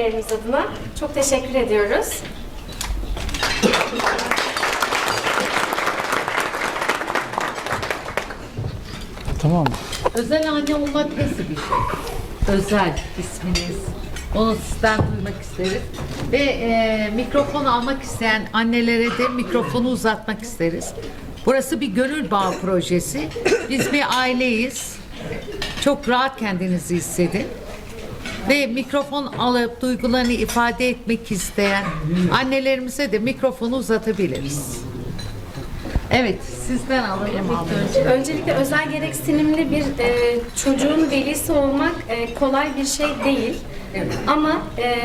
velilerimiz adına çok teşekkür ediyoruz. Tamam. Özel anne olmak nasıl bir şey? Özel isminiz. Onu sizden duymak isteriz. Ve e, mikrofon almak isteyen annelere de mikrofonu uzatmak isteriz. Burası bir gönül bağı projesi. Biz bir aileyiz. Çok rahat kendinizi hissedin. Ve mikrofon alıp duygularını ifade etmek isteyen annelerimize de mikrofonu uzatabiliriz. Evet, sizden alalım. Öncelikle özel gereksinimli bir e, çocuğun velisi olmak e, kolay bir şey değil. Ama e,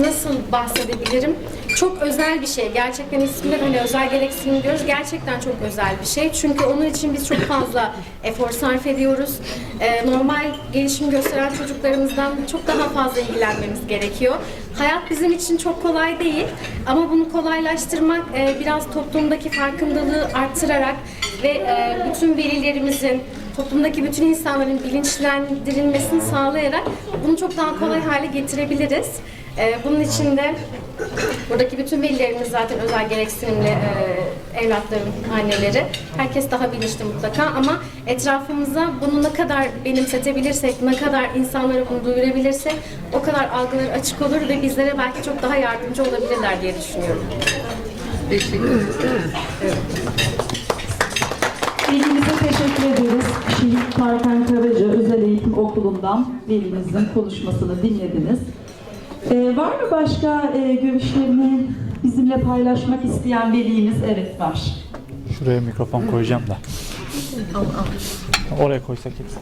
nasıl bahsedebilirim? Çok özel bir şey. Gerçekten isminde hani özel gereksinim diyoruz. Gerçekten çok özel bir şey. Çünkü onun için biz çok fazla efor sarf ediyoruz. E, normal gelişim gösteren çocuklarımızdan çok daha fazla ilgilenmemiz gerekiyor. Hayat bizim için çok kolay değil. Ama bunu kolaylaştırmak e, biraz toplumdaki farkındalığı arttırarak ve e, bütün velilerimizin, toplumdaki bütün insanların bilinçlendirilmesini sağlayarak bunu çok daha kolay hale getirebiliriz. E, bunun için de buradaki bütün velilerimiz zaten özel gereksinimli e, evlatların anneleri. Herkes daha bilinçli mutlaka ama etrafımıza bunu ne kadar benimsetebilirsek, ne kadar insanlara bunu duyurabilirsek o kadar algıları açık olur ve bizlere belki çok daha yardımcı olabilirler diye düşünüyorum. Teşekkür ederim. Velimize teşekkür ediyoruz. Şehit Tarkan Karaca Özel Eğitim Okulu'ndan velimizin konuşmasını dinlediniz. Ee, var mı başka e, görüşlerini bizimle paylaşmak isteyen velimiz? Evet var. Şuraya mikrofon koyacağım da. Oraya koysak hepsi.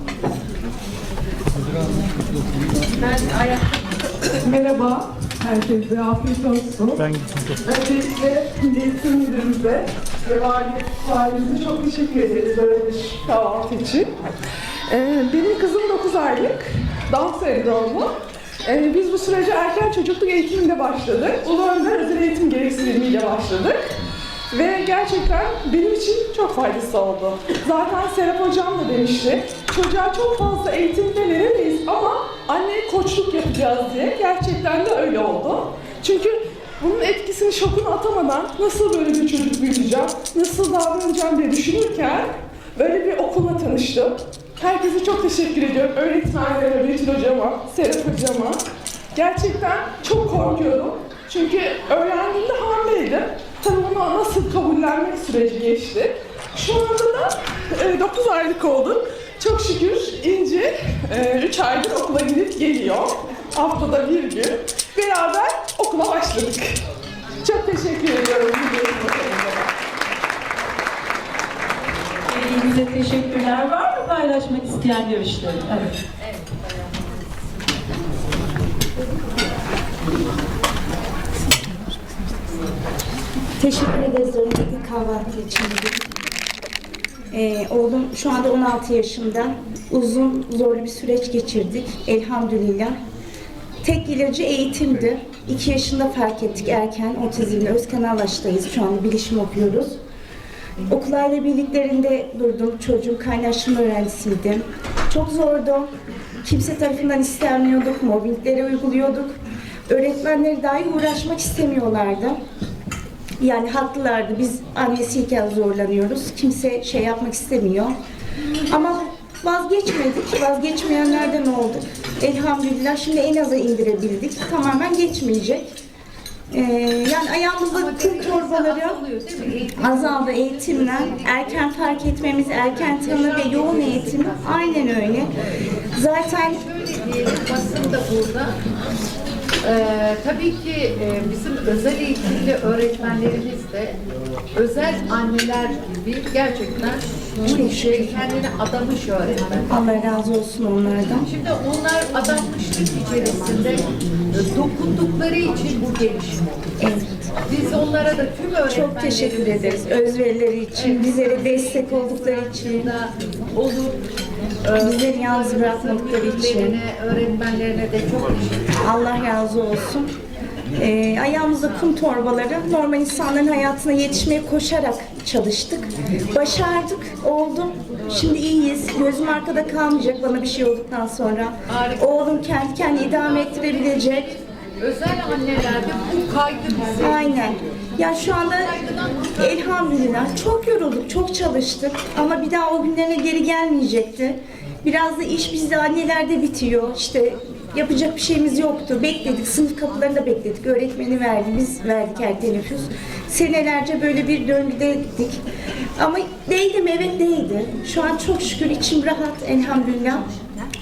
Merhaba, herkese afiyet olsun. Ben gittim. Öncelikle Eğitim Müdürümüze ve vali, valimize çok teşekkür ederiz böyle bir kahvaltı için. Ee, benim kızım 9 aylık, Down sendromlu. Ee, biz bu sürece erken çocukluk eğitiminde başladık. Ulu Önder Özel Eğitim Gereksinimiyle başladık. Ve gerçekten benim için çok faydası oldu. Zaten Serap Hocam da demişti, çocuğa çok fazla eğitim de veremeyiz ama anneye koçluk yapacağız diye. Gerçekten de öyle oldu. Çünkü bunun etkisini, şokunu atamadan nasıl böyle bir çocuk büyüteceğim, nasıl davranacağım diye düşünürken böyle bir okulla tanıştım. Herkese çok teşekkür ediyorum. Öğretmenlere, Betül Hocama, Serap Hocama. Gerçekten çok korkuyordum. Çünkü öğrendiğimde hamileydim. Tabii bunu nasıl kabullenmek süreci geçti. Şu anda da 9 aylık oldu. Çok şükür İnci 3 aydır okula gidip geliyor. Haftada bir gün. Beraber okula başladık. Çok teşekkür ediyorum. Velimize teşekkürler. Var mı paylaşmak isteyen görüşleri? Evet. Teşekkür ederiz öncelikle kahvaltı için. Ee, oğlum şu anda 16 yaşında. Uzun, zorlu bir süreç geçirdik. Elhamdülillah. Tek ilacı eğitimdi. 2 yaşında fark ettik erken. Otizmle Özkanallaş'tayız. Şu anda bilişim okuyoruz. Okullarla birliklerinde durdum. Çocuğum kaynaştırma öğrencisiydim. Çok zordu. Kimse tarafından istenmiyorduk. Mobbingleri uyguluyorduk. Öğretmenleri dahi uğraşmak istemiyorlardı. Yani haklılardı. Biz annesiyken zorlanıyoruz. Kimse şey yapmak istemiyor. Ama vazgeçmedik. Vazgeçmeyenlerden olduk. Elhamdülillah şimdi en aza indirebildik. Tamamen geçmeyecek. Ee, yani ayağımızda kum torbaları azaldı eğitimle. Erken fark etmemiz, erken tanı ve yoğun eğitim aynen öyle. Zaten basın da burada. Ee, tabii ki e, bizim özel eğitimli öğretmenlerimiz de özel anneler gibi gerçekten bu işe kendini adamış öğretmen. Allah razı olsun onlardan. Şimdi onlar adanmışlık içerisinde e, dokundukları için bu gelişim oldu. Evet. Biz onlara da tüm öğretmenlerimize Çok teşekkür ederiz özverileri için, bizlere destek oldukları için, da olur. bizleri yalnız bırakmadıkları için. Öğretmenlerine de çok teşekkür. Allah razı olsun. Ee, ayağımızda kum torbaları normal insanların hayatına yetişmeye koşarak çalıştık. Başardık, oldu. Şimdi iyiyiz. Gözüm arkada kalmayacak bana bir şey olduktan sonra. Harika. Oğlum kendi kendini idame ettirebilecek. Özel annelerde bu kaygı bizi Aynen. Ya şu anda elhamdülillah çok yorulduk, çok çalıştık ama bir daha o günlerine geri gelmeyecekti. Biraz da iş bizde annelerde bitiyor. İşte yapacak bir şeyimiz yoktu. Bekledik, sınıf kapılarında bekledik. Öğretmeni verdi, biz verdik her teneffüs. Senelerce böyle bir döngüdeydik. Ama değdi mi? Evet değdi. Şu an çok şükür içim rahat elhamdülillah.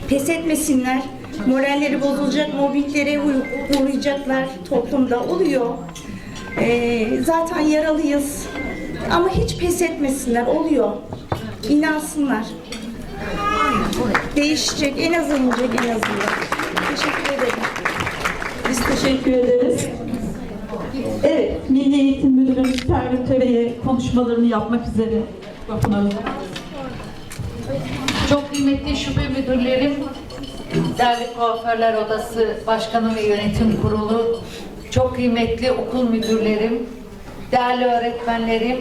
Pes etmesinler. Moralleri bozulacak, mobbinglere uğ- uğrayacaklar toplumda oluyor. Ee, zaten yaralıyız. Ama hiç pes etmesinler, oluyor. İnansınlar. Değişecek, en az inecek en azından. Teşekkür ederim. Biz teşekkür ederiz. Evet, Milli Eğitim Müdürümüz Pervin Töre'ye konuşmalarını yapmak üzere alalım. Çok kıymetli şube müdürlerim, değerli kuaförler odası başkanı ve yönetim kurulu, çok kıymetli okul müdürlerim, değerli öğretmenlerim,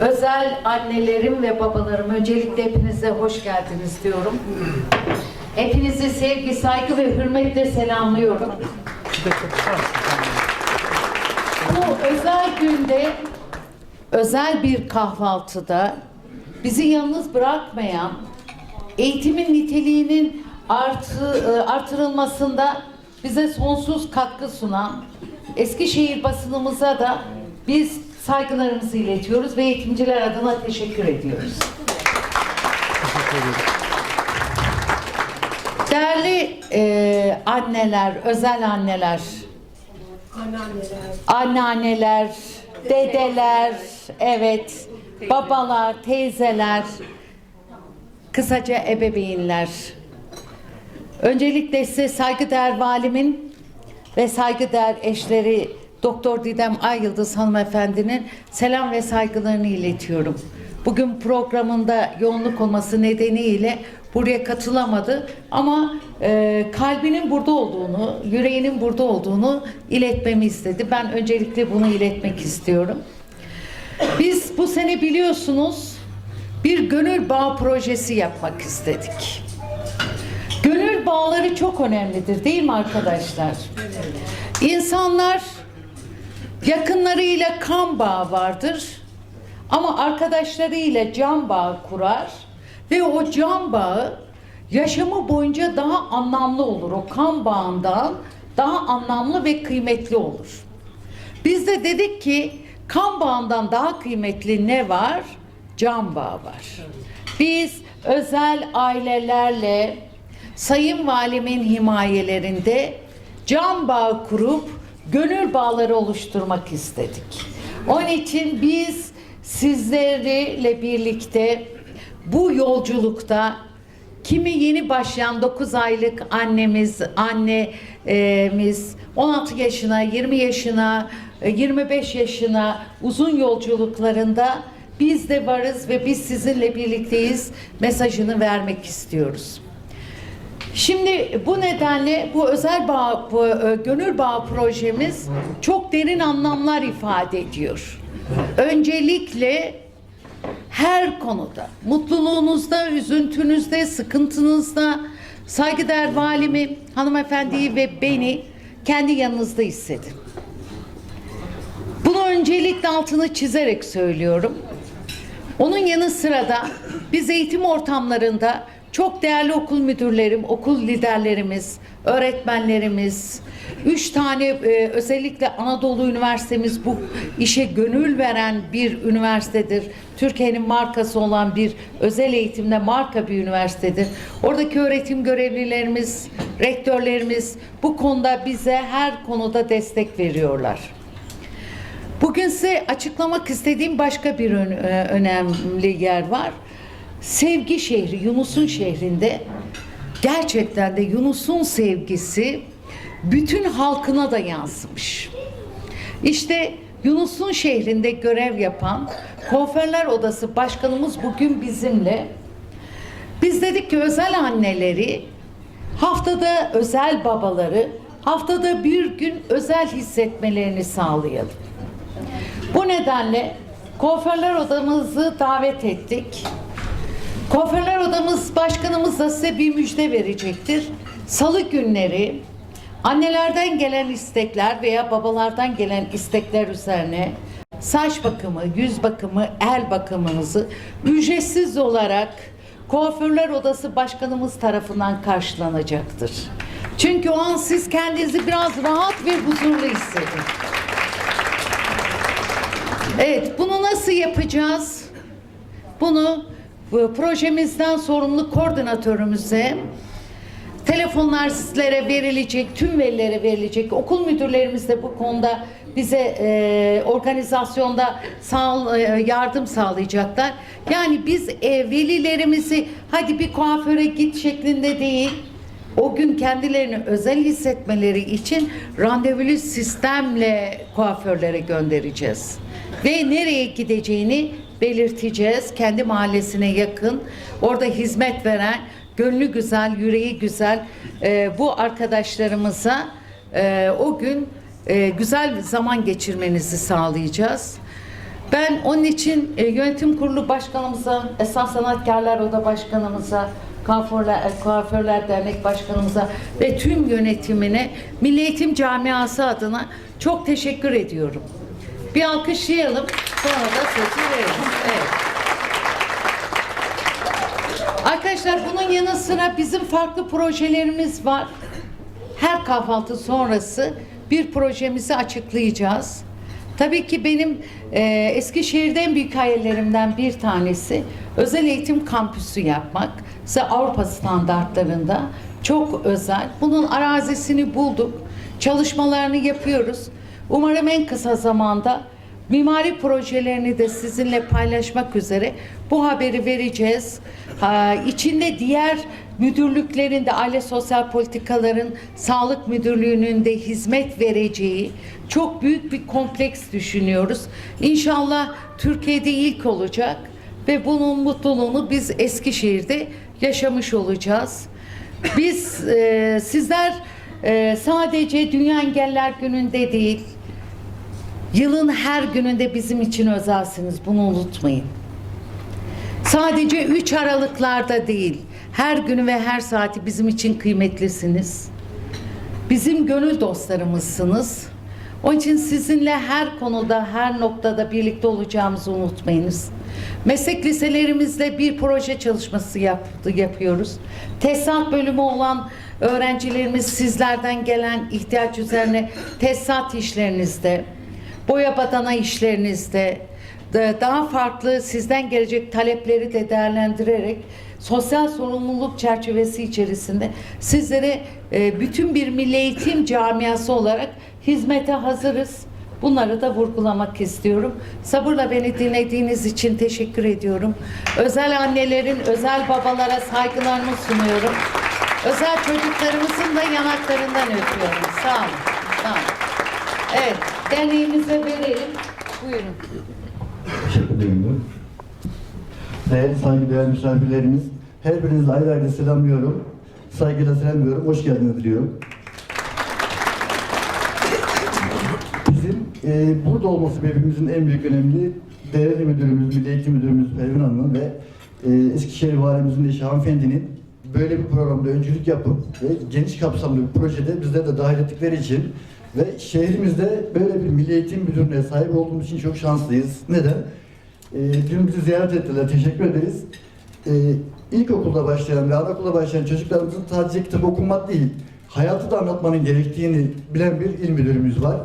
özel annelerim ve babalarım, öncelikle hepinize hoş geldiniz diyorum. Hepinizi sevgi, saygı ve hürmetle selamlıyorum. Bu özel günde, özel bir kahvaltıda bizi yalnız bırakmayan, eğitimin niteliğinin artı, e, artırılmasında bize sonsuz katkı sunan Eskişehir basınımıza da biz saygılarımızı iletiyoruz ve eğitimciler adına teşekkür ediyoruz. Değerli e, anneler, özel anneler, anneanneler, dedeler, evet, babalar, teyzeler, kısaca ebeveynler. Öncelikle size saygıdeğer valimin ve saygıdeğer eşleri Doktor Didem Ay Yıldız hanımefendinin selam ve saygılarını iletiyorum. Bugün programında yoğunluk olması nedeniyle buraya katılamadı ama e, kalbinin burada olduğunu, yüreğinin burada olduğunu iletmemi istedi. Ben öncelikle bunu iletmek istiyorum. Biz bu sene biliyorsunuz bir gönül bağ projesi yapmak istedik. Gönül bağları çok önemlidir değil mi arkadaşlar? İnsanlar yakınlarıyla kan bağı vardır ama arkadaşlarıyla can bağı kurar ve o can bağı yaşamı boyunca daha anlamlı olur. O kan bağından daha anlamlı ve kıymetli olur. Biz de dedik ki kan bağından daha kıymetli ne var? Can bağı var. Biz özel ailelerle Sayın Valimin himayelerinde can bağı kurup gönül bağları oluşturmak istedik. Onun için biz sizlerle birlikte bu yolculukta Kimi yeni başlayan 9 aylık annemiz, annemiz 16 yaşına, 20 yaşına, 25 yaşına uzun yolculuklarında biz de varız ve biz sizinle birlikteyiz mesajını vermek istiyoruz. Şimdi bu nedenle bu özel bağ, bu, e, gönül bağ projemiz çok derin anlamlar ifade ediyor. Öncelikle her konuda, mutluluğunuzda, üzüntünüzde, sıkıntınızda saygıdeğer valimi, hanımefendiyi ve beni kendi yanınızda hissedin. Bunu öncelikle altını çizerek söylüyorum. Onun yanı sıra da biz eğitim ortamlarında çok değerli okul müdürlerim, okul liderlerimiz, öğretmenlerimiz, üç tane e, özellikle Anadolu Üniversitemiz bu işe gönül veren bir üniversitedir. Türkiye'nin markası olan bir özel eğitimde marka bir üniversitedir. Oradaki öğretim görevlilerimiz, rektörlerimiz bu konuda bize her konuda destek veriyorlar. Bugün size açıklamak istediğim başka bir e, önemli yer var. Sevgi şehri, Yunus'un şehrinde gerçekten de Yunus'un sevgisi bütün halkına da yansımış. İşte Yunus'un şehrinde görev yapan Kuaförler Odası Başkanımız bugün bizimle. Biz dedik ki özel anneleri, haftada özel babaları, haftada bir gün özel hissetmelerini sağlayalım. Bu nedenle kuaförler odamızı davet ettik. Kuaförler odamız başkanımız da size bir müjde verecektir. Salı günleri annelerden gelen istekler veya babalardan gelen istekler üzerine saç bakımı, yüz bakımı, el bakımınızı ücretsiz olarak kuaförler odası başkanımız tarafından karşılanacaktır. Çünkü o an siz kendinizi biraz rahat ve huzurlu hissedin. Evet, bunu nasıl yapacağız? Bunu bu projemizden sorumlu koordinatörümüze telefonlar sizlere verilecek, tüm verilere verilecek. Okul müdürlerimiz de bu konuda bize e, organizasyonda sağ, e, yardım sağlayacaklar. Yani biz e, velilerimizi hadi bir kuaföre git şeklinde değil, o gün kendilerini özel hissetmeleri için randevulu sistemle kuaförlere göndereceğiz. Ve nereye gideceğini belirteceğiz. Kendi mahallesine yakın, orada hizmet veren, gönlü güzel, yüreği güzel e, bu arkadaşlarımıza e, o gün e, güzel zaman geçirmenizi sağlayacağız. Ben onun için e, yönetim kurulu başkanımıza, Esas Sanatkarlar Oda Başkanımıza, Kuaförler, e, Kuaförler Dernek Başkanımıza ve tüm yönetimine Milli Eğitim Camiası adına çok teşekkür ediyorum. Bir alkışlayalım, sonra da sözü verelim. Evet. Arkadaşlar bunun yanı sıra bizim farklı projelerimiz var. Her kahvaltı sonrası bir projemizi açıklayacağız. Tabii ki benim e, Eskişehir'de en büyük hayallerimden bir tanesi özel eğitim kampüsü yapmak. Size Avrupa standartlarında çok özel. Bunun arazisini bulduk. Çalışmalarını yapıyoruz. Umarım en kısa zamanda Mimari projelerini de sizinle paylaşmak üzere bu haberi vereceğiz. Ha, içinde diğer müdürlüklerin de aile sosyal politikaların sağlık müdürlüğünün de hizmet vereceği çok büyük bir kompleks düşünüyoruz. İnşallah Türkiye'de ilk olacak ve bunun mutluluğunu biz Eskişehir'de yaşamış olacağız. Biz e, sizler e, sadece Dünya Engeller Günü'nde değil, Yılın her gününde bizim için özelsiniz. Bunu unutmayın. Sadece 3 Aralıklarda değil, her günü ve her saati bizim için kıymetlisiniz. Bizim gönül dostlarımızsınız. Onun için sizinle her konuda, her noktada birlikte olacağımızı unutmayınız. Meslek liselerimizle bir proje çalışması yaptı, yapıyoruz. Tesisat bölümü olan öğrencilerimiz sizlerden gelen ihtiyaç üzerine tesisat işlerinizde, boya badana işlerinizde da- daha farklı sizden gelecek talepleri de değerlendirerek sosyal sorumluluk çerçevesi içerisinde sizlere e, bütün bir milli eğitim camiası olarak hizmete hazırız. Bunları da vurgulamak istiyorum. Sabırla beni dinlediğiniz için teşekkür ediyorum. Özel annelerin, özel babalara saygılarımı sunuyorum. Özel çocuklarımızın da yanaklarından öpüyorum. Sağ olun. Sağ olun. Evet, derneğimize verelim. Buyurun. Teşekkür ederim. Değerli saygıdeğer misafirlerimiz, her birinizi ayrı ayrı selamlıyorum. Saygıyla selamlıyorum. Hoş geldiniz diliyorum. Bizim e, burada olması sebebimizin en büyük önemli değerli müdürümüz, Milli Eğitim Müdürümüz Pervin Hanım'ın ve e, Eskişehir Valimizin eşi hanımefendinin böyle bir programda öncülük yapıp ve geniş kapsamlı bir projede bizleri de dahil ettikleri için ve şehrimizde böyle bir Milli Eğitim Müdürlüğüne sahip olduğumuz için çok şanslıyız. Neden? E, dün bizi ziyaret ettiler. Teşekkür ederiz. E, ilkokulda başlayan ve anaokulda başlayan çocuklarımızın sadece kitap okumak değil, hayatı da anlatmanın gerektiğini bilen bir il müdürümüz var.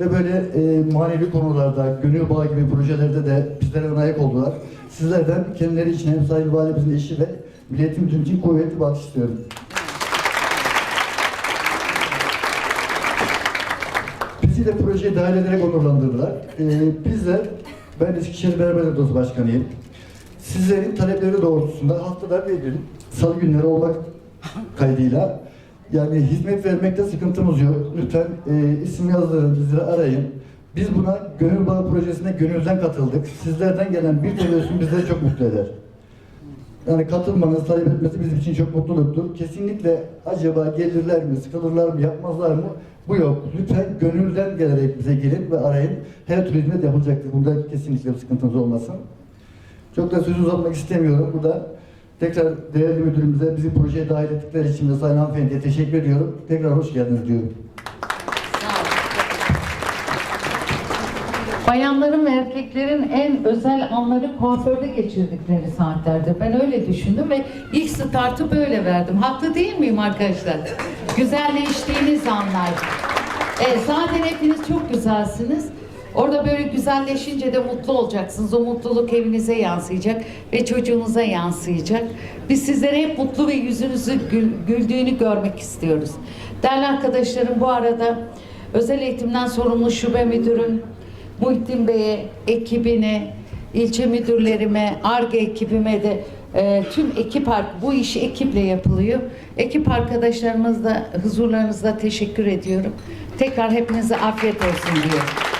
Ve böyle e, manevi konularda, gönül bağı gibi projelerde de bizlere ön ayak oldular. Sizlerden kendileri için hem sahibi valimizin eşi ve Müdürlüğü için kuvvetli bir alkış istiyorum. Bizi de projeye dahil ederek onurlandırdılar. Ee, bizler, ben Eskişehir Berber Odası Başkanıyım. Sizlerin talepleri doğrultusunda haftada bir gün salı günleri olmak kaydıyla yani hizmet vermekte sıkıntımız yok. Lütfen e, isim yazdırın, bizleri arayın. Biz buna Gönül Bağı Projesi'ne gönülden katıldık. Sizlerden gelen bir tebessüm bizleri çok mutlu eder. Yani katılmanız, talep etmesi bizim için çok mutluluktur. Kesinlikle acaba gelirler mi, sıkılırlar mı, yapmazlar mı? Bu yok. Lütfen gönülden gelerek bize gelin ve arayın. Her türlü hizmet yapılacaktır. Burada kesinlikle bir sıkıntınız olmasın. Çok da sözü uzatmak istemiyorum. Burada Tekrar değerli müdürümüze bizi projeye dahil ettikleri için ve Sayın Hanımefendi'ye teşekkür ediyorum. Tekrar hoş geldiniz diyorum. Bayanların ve erkeklerin en özel anları kuaförde geçirdikleri saatlerdir. Ben öyle düşündüm ve ilk startı böyle verdim. Haklı değil miyim arkadaşlar? Güzelleştiğiniz anlar. E, zaten hepiniz çok güzelsiniz. Orada böyle güzelleşince de mutlu olacaksınız. O mutluluk evinize yansıyacak ve çocuğunuza yansıyacak. Biz sizlere hep mutlu ve yüzünüzü gül- güldüğünü görmek istiyoruz. Değerli arkadaşlarım bu arada özel eğitimden sorumlu şube müdürüm, Muhittin Bey'e, ekibine, ilçe müdürlerime, ARGE ekibime de e, tüm ekip bu iş ekiple yapılıyor. Ekip arkadaşlarımızla huzurlarınızda teşekkür ediyorum. Tekrar hepinize afiyet olsun diyorum.